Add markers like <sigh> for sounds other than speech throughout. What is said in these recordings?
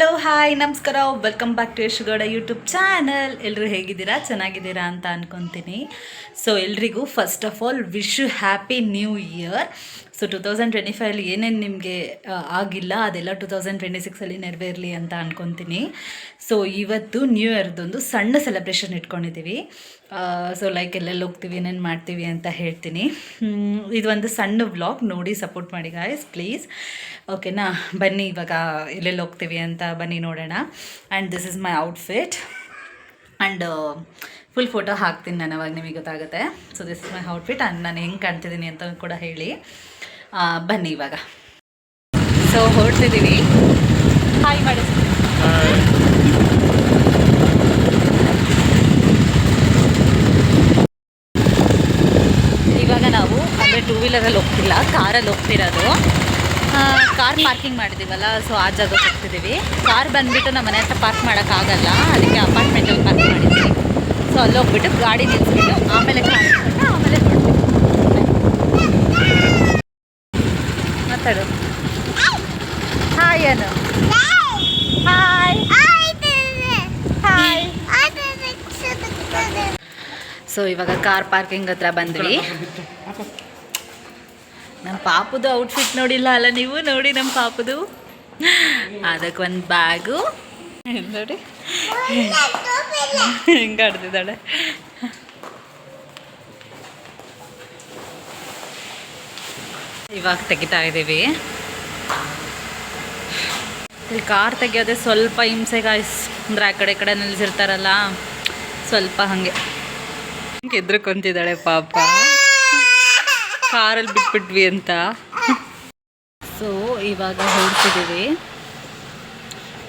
Hello hi ನಮಸ್ಕಾರ welcome back to Yashugowda YouTube channel ಎಲ್ಲರೂ ಹೇಗಿದ್ದೀರಾ? ಚೆನ್ನಾಗಿದ್ದೀರಾ ಅಂತ ಅಂದ್ಕೊತೀನಿ ಸೊ ಎಲ್ರಿಗೂ first of all wish you happy new year so two thousand twenty ಫೈವಲ್ಲಿ ಏನೇನು ನಿಮಗೆ ಆಗಿಲ್ಲ, ಅದೆಲ್ಲ ಟು ತೌಸಂಡ್ ಟ್ವೆಂಟಿ ಸಿಕ್ಸಲ್ಲಿ ನೆರವೇರಲಿ ಅಂತ ಅನ್ಕೊತೀನಿ. ಸೊ ಇವತ್ತು ನ್ಯೂ ಇಯರ್ದೊಂದು ಸಣ್ಣ ಸೆಲೆಬ್ರೇಷನ್ ಇಟ್ಕೊಂಡಿದ್ದೀವಿ ಸೊ ಲೈಕ್ ಎಲ್ಲೆಲ್ಲಿ ಹೋಗ್ತೀವಿ, ಏನೇನು ಮಾಡ್ತೀವಿ ಅಂತ ಹೇಳ್ತೀನಿ. ಇದೊಂದು ಸಣ್ಣ ವ್ಲಾಗ್ ನೋಡಿ ಸಪೋರ್ಟ್ ಮಾಡಿ ಗಾಯ್ಸ್ ಪ್ಲೀಸ್ ಓಕೆನಾ ಬನ್ನಿ, ಇವಾಗ ಎಲ್ಲೆಲ್ಲಿ ಹೋಗ್ತೀವಿ ಅಂತ ಬನ್ನಿ ನೋಡೋಣ. And this is my outfit and full photo ಹಾಕ್ತೀನಿ ನಾನು, ಅವಾಗ ನಿಮಗೆ ಗೊತ್ತಾಗುತ್ತೆ. So this is my outfit and ನಾನು ಹೆಂಗೆ ಕಾಣ್ತಿದ್ದೀನಿ ಅಂತ ಕೂಡ ಹೇಳಿ. ಬನ್ನಿ ಇವಾಗ. ಸೊ ಹೊರಡ್ತಿದ್ದೀವಿ. ಹಾಯ್ ಮಾಡಿ ಇವಾಗ ನಾವು ಅಂದರೆ ಟೂ ವೀಲರಲ್ಲಿ ಹೋಗ್ತಿಲ್ಲ ಕಾರಲ್ಲಿ ಹೋಗ್ತಿರೋದು. ಕಾರ್ ಪಾರ್ಕಿಂಗ್ ಮಾಡಿದ್ದೀವಲ್ಲ ಸೊ ಆ ಜಾಗಕ್ಕೆ ಹೋಗ್ತಿದ್ದೀವಿ. ಕಾರ್ ಬಂದುಬಿಟ್ಟು ನಮ್ಮ ಮನೆ ಹತ್ರ ಪಾರ್ಕ್ ಮಾಡೋಕ್ಕಾಗಲ್ಲ ಅದಕ್ಕೆ ಅಪಾರ್ಟ್ಮೆಂಟಲ್ಲಿ ಪಾರ್ಕ್ ಮಾಡಿದ್ದೀವಿ. ಸೊ ಅಲ್ಲಿ ಹೋಗ್ಬಿಟ್ಟು ಗಾಡಿ ನಿಲ್ಲಿಸ್ಬಿಟ್ಟು ಆಮೇಲೆ ಕಾರ್ ಆಮೇಲೆ ಮಾತಾಡು. Hi Anu. Hi hi so ಇವಾಗ ಕಾರ್ ಪಾರ್ಕಿಂಗ್ ಹತ್ರ ಬಂದ್ವಿ. ನಮ್ಮ ಪಾಪುದು ಔಟ್ಫಿಟ್ ನೋಡಿಲ್ಲ ಅಲ್ಲ ನೀವು? ನೋಡಿ ನಮ್ಮ ಪಾಪುದು. ಅದಕ್ಕೆ ಒಂದು ಬ್ಯಾಗು ನೋಡಿ? <laughs> ಹೆಂಗೆ ಆಡ್ತಿದ್ದಾಳೆ? ಇವಾಗ ತೆಗಿತಾ ಇದ್ದೀವಿ. ಇಲ್ಲಿ ಕಾರ್ ತೆಗಿಯೋದೇ ಸ್ವಲ್ಪ ಹಿಂಸೆ ಗಾಯ್ಸ್ ಅಂದರೆ ಆ ಕಡೆ ಕಡೆ ನಿಲ್ಸಿರ್ತಾರಲ್ಲ, ಸ್ವಲ್ಪ ಹಾಗೆ. ಎದ್ರಕೊಂತಿದ್ದಾಳೆ ಪಾಪ. ಕಾರಲ್ಲಿ ಬಿಟ್ಬಿಟ್ವಿ ಅಂತ. ಸೊ ಇವಾಗ ಹೊರಡ್ತಿದ್ದೀವಿ.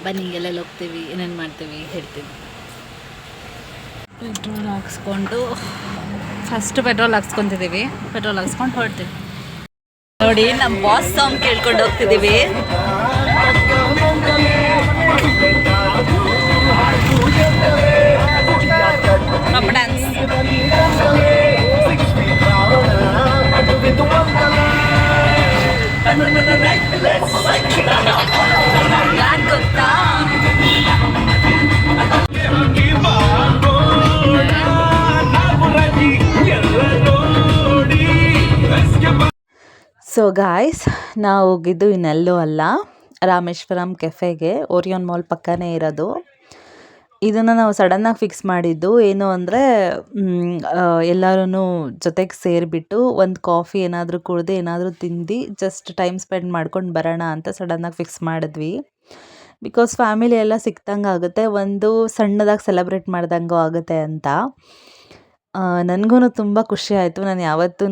ಬನ್ನಿ ಎಲ್ಲೆಲ್ಲಿ ಹೋಗ್ತೀವಿ ಏನೇನು ಮಾಡ್ತೀವಿ ಹೇಳ್ತೀವಿ. ಪೆಟ್ರೋಲ್ ಹಾಕ್ಸ್ಕೊಂಡು ಫಸ್ಟ್ ಪೆಟ್ರೋಲ್ ಹಾಕ್ಸ್ಕೊತಿದ್ದೀವಿ. ಪೆಟ್ರೋಲ್ ಹಾಕ್ಸ್ಕೊಂಡು ಹೊರಡ್ತೀವಿ. ನೋಡಿ ನಮ್ಮ ಬಾಸ್ ಸಾಂಗ್ ಕೇಳ್ಕೊಂಡು ಹೋಗ್ತಿದ್ದೀವಿ ಡ್ಯಾನ್ಸ್ ಸೊ ಗಾಯ್ಸ್ ನಾವು ಹೋಗಿದ್ದು ಇನ್ನೆಲ್ಲೂ ಅಲ್ಲ. ರಾಮೇಶ್ವರಂ ಕೆಫೆಗೆ. ಓರಿಯನ್ ಮಾಲ್ ಪಕ್ಕನೇ ಇರೋದು. ಇದನ್ನು ನಾವು ಸಡನ್ನಾಗಿ ಫಿಕ್ಸ್ ಮಾಡಿದ್ದು ಏನು ಅಂದರೆ ಎಲ್ಲರೂ ಜೊತೆಗೆ ಸೇರಿಬಿಟ್ಟು ಒಂದು ಕಾಫಿ ಏನಾದರೂ ಕುಡ್ದು ಏನಾದರೂ ತಿಂದು ಜಸ್ಟ್ ಟೈಮ್ ಸ್ಪೆಂಡ್ ಮಾಡ್ಕೊಂಡು ಬರೋಣ ಅಂತ ಸಡನ್ನಾಗಿ ಫಿಕ್ಸ್ ಮಾಡಿದ್ವಿ. ಬಿಕಾಸ್ ಫ್ಯಾಮಿಲಿ ಎಲ್ಲ ಸಿಕ್ತಂಗೆ ಆಗುತ್ತೆ. ಒಂದು ಸಣ್ಣದಾಗಿ ಸೆಲೆಬ್ರೇಟ್ ಮಾಡ್ದಂಗೂ ಆಗುತ್ತೆ ಅಂತ. ನನಗೂ ತುಂಬ ಖುಷಿ ಆಯಿತು. ನಾನು ಯಾವತ್ತೂ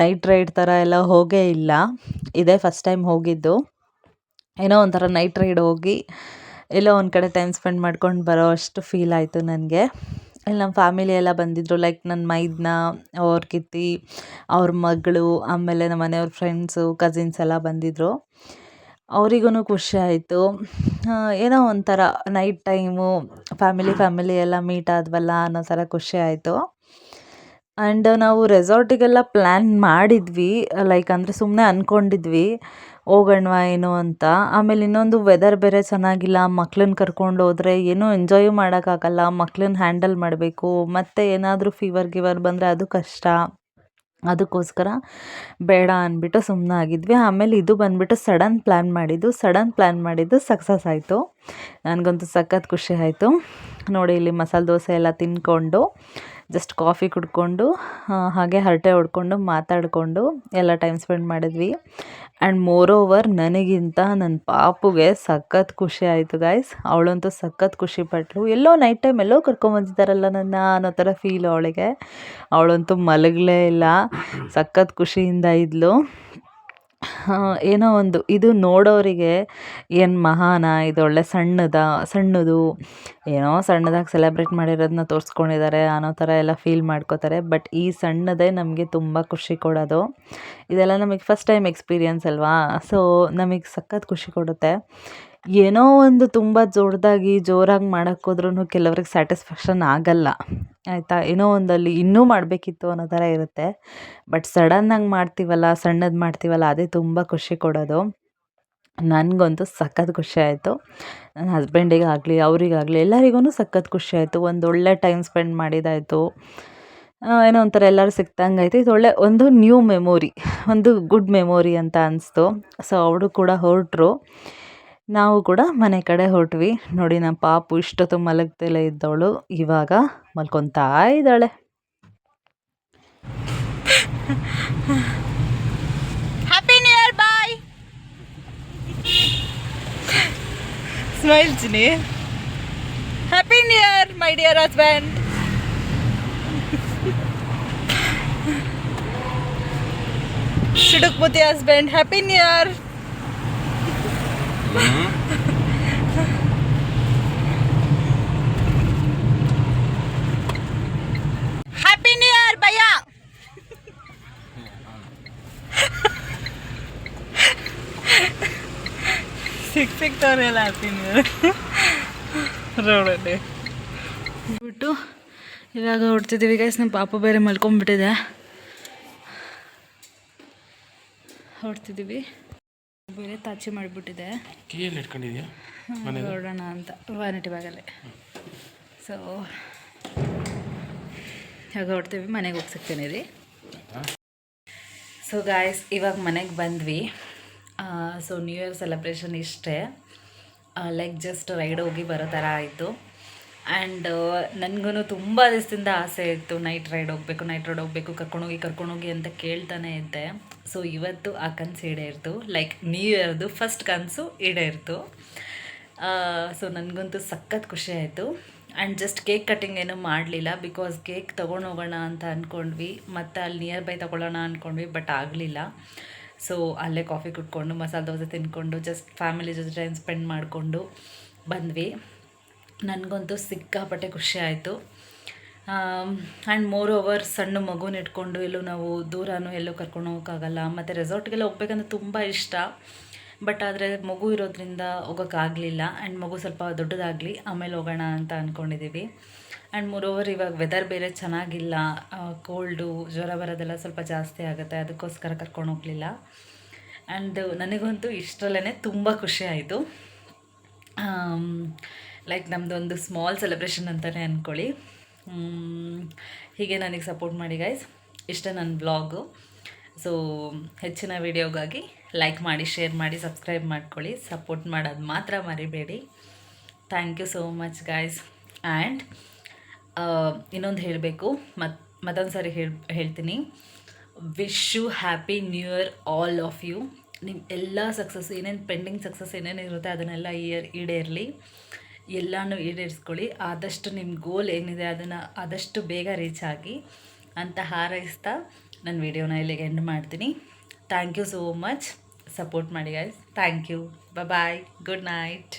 ನೈಟ್ ರೈಡ್ ಥರ ಎಲ್ಲ ಹೋಗೇ ಇಲ್ಲ. ಇದೇ ಫಸ್ಟ್ ಟೈಮ್ ಹೋಗಿದ್ದು. ಏನೋ ಒಂಥರ ನೈಟ್ ರೈಡ್ ಹೋಗಿ ಎಲ್ಲೋ ಒಂದು ಕಡೆ ಟೈಮ್ ಸ್ಪೆಂಡ್ ಮಾಡ್ಕೊಂಡು ಬರೋ ಅಷ್ಟು ಫೀಲ್ ಆಯಿತು ನನಗೆ. ಇಲ್ಲಿ ನಮ್ಮ ಫ್ಯಾಮಿಲಿ ಎಲ್ಲ ಬಂದಿದ್ದರು ಲೈಕ್ ನನ್ನ ಮೈದ್ನ, ಅವ್ರ ಕಿತ್ತಿ, ಅವ್ರ ಮಗಳು, ಆಮೇಲೆ ನಮ್ಮ ಮನೆಯವ್ರ ಫ್ರೆಂಡ್ಸು ಕಸಿನ್ಸ್ ಎಲ್ಲ ಬಂದಿದ್ದರು ಅವರಿಗೂ ಖುಷಿ ಆಯಿತು. ಏನೋ ಒಂಥರ ನೈಟ್ ಟೈಮು ಫ್ಯಾಮಿಲಿ ಫ್ಯಾಮಿಲಿ ಎಲ್ಲ ಮೀಟ್ ಆದ್ವಲ್ಲ ಅನ್ನೋ ಥರ ಖುಷಿ ಆಯಿತು. ಆ್ಯಂಡ್ ನಾವು ರೆಸಾರ್ಟಿಗೆಲ್ಲ ಪ್ಲ್ಯಾನ್ ಮಾಡಿದ್ವಿ ಲೈಕ್ ಅಂದರೆ ಸುಮ್ಮನೆ ಅಂದ್ಕೊಂಡಿದ್ವಿ ಹೋಗೋಣವಾ ಏನು ಅಂತ. ಆಮೇಲೆ ಇನ್ನೊಂದು ವೆದರ್ ಬೇರೆ ಚೆನ್ನಾಗಿಲ್ಲ ಮಕ್ಳನ್ನ ಕರ್ಕೊಂಡು ಹೋದರೆ ಏನೂ ಎಂಜಾಯು ಮಾಡೋಕ್ಕಾಗಲ್ಲ ಮಕ್ಳನ್ನ ಹ್ಯಾಂಡಲ್ ಮಾಡಬೇಕು, ಮತ್ತು ಏನಾದರೂ ಫೀವರ್ ಗಿವರ್ ಬಂದರೆ ಅದು ಕಷ್ಟ. ಅದಕ್ಕೋಸ್ಕರ ಬೇಡ ಅಂದ್ಬಿಟ್ಟು ಸುಮ್ಮನೆ ಆಗಿದ್ವಿ. ಆಮೇಲೆ ಇದು ಬಂದುಬಿಟ್ಟು ಸಡನ್ ಪ್ಲ್ಯಾನ್ ಮಾಡಿದ್ದು. ಸಡನ್ ಪ್ಲ್ಯಾನ್ ಮಾಡಿದ್ದು ಸಕ್ಸಸ್ ಆಯಿತು. ನನಗಂತೂ ಸಖತ್ ಖುಷಿ ಆಯಿತು. ನೋಡಿ, ಇಲ್ಲಿ ಮಸಾಲೆ ದೋಸೆ ಎಲ್ಲ ತಿಂದ್ಕೊಂಡು ಜಸ್ಟ್ ಕಾಫಿ ಕುಡ್ಕೊಂಡು ಹಾಗೆ ಹರಟೆ ಹೊಡ್ಕೊಂಡು ಮಾತಾಡಿಕೊಂಡು ಎಲ್ಲ ಟೈಮ್ ಸ್ಪೆಂಡ್ ಮಾಡಿದ್ವಿ. ಆ್ಯಂಡ್ ಮೋರ್ ಓವರ್ ನನಗಿಂತ ನನ್ನ ಪಾಪುಗೆ ಸಖತ್ ಖುಷಿ ಆಯಿತು ಗಾಯ್ಸ್ ಅವಳಂತೂ ಸಖತ್ ಖುಷಿ ಪಟ್ಲು ಎಲ್ಲೋ ನೈಟ್ ಟೈಮ್ ಎಲ್ಲೋ ಕರ್ಕೊಂಬಂದಿದ್ದಾರಲ್ಲ ನನ್ನ ಅನ್ನೋ ಥರ ಫೀಲ್ ಅವಳಿಗೆ. ಅವಳಂತೂ ಮಲಗಲೇ ಇಲ್ಲ. ಸಖತ್ ಖುಷಿಯಿಂದ ಇದ್ಲು. ಏನೋ ಒಂದು. ಇದು ನೋಡೋರಿಗೆ ಏನು ಮಹಾನ, ಇದು ಒಳ್ಳೆ ಸಣ್ಣದ, ಸಣ್ಣದು, ಏನೋ ಸಣ್ಣದಾಗಿ ಸೆಲೆಬ್ರೇಟ್ ಮಾಡಿರೋದನ್ನ ತೋರಿಸ್ಕೊಂಡಿದ್ದಾರೆ ಅನ್ನೋ ಥರ ಎಲ್ಲ ಫೀಲ್ ಮಾಡ್ಕೋತಾರೆ. ಬಟ್ ಈ ಸಣ್ಣದೇ ನಮಗೆ ತುಂಬ ಖುಷಿ ಕೊಡೋದು. ಇದೆಲ್ಲ ನಮಗೆ ಫಸ್ಟ್ ಟೈಮ್ ಎಕ್ಸ್ಪೀರಿಯನ್ಸ್ ಅಲ್ವಾ? ಸೊ ನಮಗೆ ಸಖತ್ ಖುಷಿ ಕೊಡುತ್ತೆ. ಏನೋ ಒಂದು ತುಂಬ ದೊಡ್ಡದಾಗಿ ಜೋರಾಗಿ ಮಾಡೋಕ್ಕೋದ್ರೂ ಕೆಲವ್ರಿಗೆ ಸ್ಯಾಟಿಸ್ಫ್ಯಾಕ್ಷನ್ ಆಗಲ್ಲ. ಆಯಿತಾ? ಏನೋ ಒಂದಲ್ಲಿ ಇನ್ನೂ ಮಾಡಬೇಕಿತ್ತು ಅನ್ನೋ ಥರ ಇರುತ್ತೆ. ಬಟ್ ಸಡನ್ನಾಗಿ ಮಾಡ್ತೀವಲ್ಲ, ಸಣ್ಣದು ಮಾಡ್ತೀವಲ್ಲ, ಅದೇ ತುಂಬ ಖುಷಿ ಕೊಡೋದು. ನನಗಂತೂ ಸಖತ್ ಖುಷಿ ಆಯಿತು. ನನ್ನ ಹಸ್ಬೆಂಡಿಗಾಗಲಿ, ಅವರಿಗಾಗಲಿ ಎಲ್ಲರಿಗೂ ಸಖತ್ ಖುಷಿ ಆಯಿತು. ಒಂದು ಒಳ್ಳೆ ಟೈಮ್ ಸ್ಪೆಂಡ್ ಮಾಡಿದಾಯಿತು. ಏನೋ ಒಂಥರ ಎಲ್ಲರೂ ಸಿಕ್ತಂಗೆ ಆಯಿತು. ಇದು ಒಳ್ಳೆ ಒಂದು ನ್ಯೂ ಮೆಮೊರಿ, ಒಂದು ಗುಡ್ ಮೆಮೊರಿ ಅಂತ ಅನಿಸ್ತು. ಸೊ ಅವಳು ಕೂಡ ಹೊರಟ್ರು. ನಾವು ಕೂಡ ಮನೆ ಕಡೆ ಹೊರಟ್ವಿ. ನೋಡಿ ನಮ್ಮ ಪಾಪು ಇಷ್ಟೊತ್ತು ಮಲಗ್ದಲೇ ಇದ್ದವಳು. ಇವಾಗ ಮಲ್ಕೊತಾ ಇದ್ದಾಳೆ. Happy new year bye smile ಜಿನಿ happy new year my dear husband ಮುತಿ husband happy new year happy new year bhaiya ಸಿಕ್ ಸಿಕ್ತವ್ರೆಲ್ಲ ಹ್ಯಾಪಿ ನ್ಯೂ ಇಯರ್ ರೋಡಲ್ಲಿ ಬಿಟ್ಟು ಇವಾಗ ಹೊಡ್ತಿದ್ದೀವಿ ಗೈಸ್ ನಮ್ಮ ಪಾಪ ಬೇರೆ ಮಲ್ಕೊಂಡ್ಬಿಟ್ಟಿದೆ. ಹೊಡ್ತಿದ್ದೀವಿ. ಬೇರೆ ತಾಚಿ ಮಾಡಿಬಿಟ್ಟಿದೆ. ಕೀಯಲ್ಲಿ ಇಟ್ಕೊಂಡಿದ್ಯಾ? ಹೊರಡೋಣ ಅಂತ. ವ್ಯಾನಿಟಿ ಬ್ಯಾಗಲ್ಲಿ ಸೊ ಇವಾಗ ಹೊಡ್ತೀವಿ ಮನೆಗೆ ಹೋಗಿ ಸಿಗ್ತೀನಿ ರೀ ಸೊ ಗಾಯ್ಸ್ ಇವಾಗ ಮನೆಗೆ ಬಂದ್ವಿ. ಸೊ ನ್ಯೂ ಇಯರ್ ಸೆಲೆಬ್ರೇಷನ್ ಇಷ್ಟೇ. ಲೈಕ್ ಜಸ್ಟ್ ರೈಡ್ ಹೋಗಿ ಬರೋ ಥರ ಆಯಿತು. ಆ್ಯಂಡ್ ನನಗೂ ತುಂಬ ದಿವಸದಿಂದ ಆಸೆ ಇತ್ತು ನೈಟ್ ರೈಡ್ ಹೋಗಬೇಕು, ನೈಟ್ ರೈಡ್ ಹೋಗಬೇಕು, ಕರ್ಕೊಂಡೋಗಿ ಕರ್ಕೊಂಡೋಗಿ ಅಂತ ಕೇಳ್ತಾನೆ ಇದ್ದೆ. ಸೊ ಇವತ್ತು ಆ ಕನಸು ಈಡೇರಿತು ಲೈಕ್ ನ್ಯೂ ಇಯರ್ದು ಫಸ್ಟ್ ಕನಸು ಈಡೇರಿತು ಸೊ ನನಗಂತೂ ಸಖತ್ ಖುಷಿ ಆಯಿತು. ಆ್ಯಂಡ್ ಜಸ್ಟ್ ಕೇಕ್ ಕಟ್ಟಿಂಗ್ ಏನೂ ಮಾಡಲಿಲ್ಲ ಬಿಕಾಸ್ ಕೇಕ್ ತೊಗೊಂಡು ಹೋಗೋಣ ಅಂತ ಅಂದ್ಕೊಂಡ್ವಿ ಮತ್ತು ಅಲ್ಲಿ ನಿಯರ್ ಬೈ ತೊಗೊಳ್ಳೋಣ ಅಂದ್ಕೊಂಡ್ವಿ ಬಟ್ ಆಗಲಿಲ್ಲ. ಸೊ ಅಲ್ಲೇ ಕಾಫಿ ಕುಟ್ಕೊಂಡು ಮಸಾಲೆ ದೋಸೆ ತಿಂದ್ಕೊಂಡು ಜಸ್ಟ್ ಫ್ಯಾಮಿಲಿ ಜೊತೆ ಟೈಮ್ ಸ್ಪೆಂಡ್ ಮಾಡಿಕೊಂಡು ಬಂದ್ವಿ. ನನಗಂತೂ ಸಿಕ್ಕಾಪಟ್ಟೆ ಖುಷಿ ಆಯಿತು. ಆ್ಯಂಡ್ ಮೋರ್ ಓವರ್ ಸಣ್ಣ ಮಗುನ ಇಟ್ಕೊಂಡು ಎಲ್ಲೂ ನಾವು ದೂರನೂ ಎಲ್ಲೂ ಕರ್ಕೊಂಡು ಹೋಗೋಕ್ಕಾಗಲ್ಲ. ಮತ್ತು ರೆಸಾರ್ಟ್ಗೆಲ್ಲ ಹೋಗ್ಬೇಕಂದ್ರೆ ತುಂಬ ಇಷ್ಟ. ಬಟ್ ಆದರೆ ಮಗು ಇರೋದ್ರಿಂದ ಹೋಗೋಕ್ಕಾಗಲಿಲ್ಲ. ಆ್ಯಂಡ್ ಮಗು ಸ್ವಲ್ಪ ದೊಡ್ಡದಾಗಲಿ, ಆಮೇಲೆ ಹೋಗೋಣ ಅಂತ ಅಂದ್ಕೊಂಡಿದ್ದೀವಿ ಆ್ಯಂಡ್ ಮೋರ್ ಓವರ್ ಇವಾಗ ವೆದರ್ ಬೇರೆ ಚೆನ್ನಾಗಿಲ್ಲ. ಕೋಲ್ಡು ಜ್ವರ ಬರೋದೆಲ್ಲ ಸ್ವಲ್ಪ ಜಾಸ್ತಿ ಆಗುತ್ತೆ. ಅದಕ್ಕೋಸ್ಕರ ಕರ್ಕೊಂಡು ಹೋಗಲಿಲ್ಲ. ಆ್ಯಂಡ್ ನನಗಂತೂ ಇಷ್ಟರಲ್ಲೇ ತುಂಬ ಖುಷಿ ಆಯಿತು. ಲೈಕ್ ನಮ್ಮದೊಂದು ಸ್ಮಾಲ್ ಸೆಲೆಬ್ರೇಷನ್ ಅಂತಲೇ ಅಂದ್ಕೊಳ್ಳಿ ಹೀಗೆ ನನಗೆ ಸಪೋರ್ಟ್ ಮಾಡಿ ಗೈಸ್ ಇಷ್ಟ ನನ್ನ ಬ್ಲಾಗು ಸೊ ಹೆಚ್ಚಿನ ವೀಡಿಯೋಗಾಗಿ ಲೈಕ್ ಮಾಡಿ ಶೇರ್ ಮಾಡಿ ಸಬ್ಸ್ಕ್ರೈಬ್ ಮಾಡ್ಕೊಳ್ಳಿ. ಸಪೋರ್ಟ್ ಮಾಡೋದು ಮಾತ್ರ ಮರಿಬೇಡಿ. Thank you so much guys and ಇನ್ನೊಂದು ಹೇಳಬೇಕು. ಮತ್ತು ಮತ್ತೊಂದು ಸಾರಿ ಹೇಳ್, ಹೇಳ್ತೀನಿ. Wish you happy new year all of you ನಿಮ್ಮ ಎಲ್ಲ ಸಕ್ಸಸ್ ಏನೇನು ಪೆಂಡಿಂಗ್ ಸಕ್ಸಸ್ ಏನೇನು ಇರುತ್ತೆ, ಅದನ್ನೆಲ್ಲ ಇಯರ್ ಈಡೇರಲಿ. ಎಲ್ಲನೂ ಈಡೇರಿಸ್ಕೊಳ್ಳಿ. ಆದಷ್ಟು ನಿಮ್ಮ ಗೋಲ್ ಏನಿದೆ ಅದನ್ನು ಆದಷ್ಟು ಬೇಗ ರೀಚ್ ಆಗಿ ಅಂತ ಹಾರೈಸ್ತಾ ನನ್ನ ವಿಡಿಯೋನ ಇಲ್ಲಿಗೆ ಎಂಡ್ ಮಾಡ್ತೀನಿ. Thank you so much support ಮಾಡಿ guys thank you bye good night